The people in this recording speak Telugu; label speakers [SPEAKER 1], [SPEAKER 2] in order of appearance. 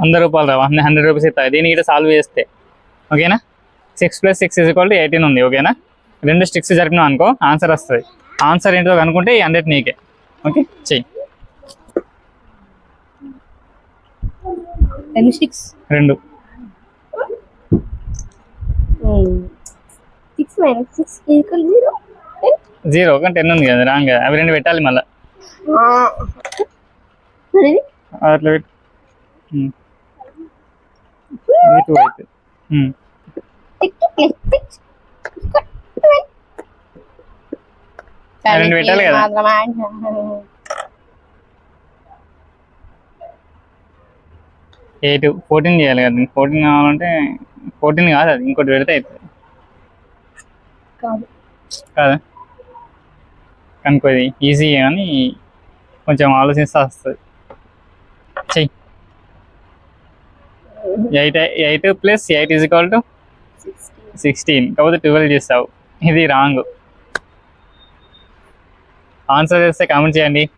[SPEAKER 1] వంద రూపాయలు రావు హండ్రెడ్ హండ్రెడ్ రూపీస్ ఇస్తా. దీని ఇక్కడ సాల్వ్ చేస్తే ఓకేనా? Six plus six is equal to eighteen ఉంది ఓకేనా? రెండు స్టిక్స్ జరిపినాం అనుకో ఆన్సర్ వస్తుంది. ఆన్సర్ ఏంటో కనుక్కుంటే ఈ హండ్రెడ్ నీకే. ఓకే? చెయ్యి.
[SPEAKER 2] స్టిక్స్
[SPEAKER 1] రెండు.
[SPEAKER 2] Six minus six equal zero
[SPEAKER 1] zero ఒక టెన్ ఉంది కదా రాంగ్ అవి రెండు పెట్టాలి మళ్ళీ. అట్లా పెట్టు. ఉమ్. ఇది టూ అవుతుంది ఉమ్. రెండు పెట్టాలి కదా. ఎయిట్ ఫోర్టీన్ చేయాలి కదా. ఫోర్టీన్ కావాలంటే ఫోర్టీన్ కాదు అది. ఇంకోటి పెడితే అవుతుంది
[SPEAKER 2] కాదు.
[SPEAKER 1] కాదా? కనుకో ఇది ఈజీ కానీ కొంచెం ఆలోచిస్తే వస్తుంది. చెయ్యి eight eight plus eight is equal to sixteen. కాకపోతే ట్వెల్వ్ చేస్తావు. ఇది రాంగ్. ఆన్సర్ చేస్తే కామెంట్ చేయండి.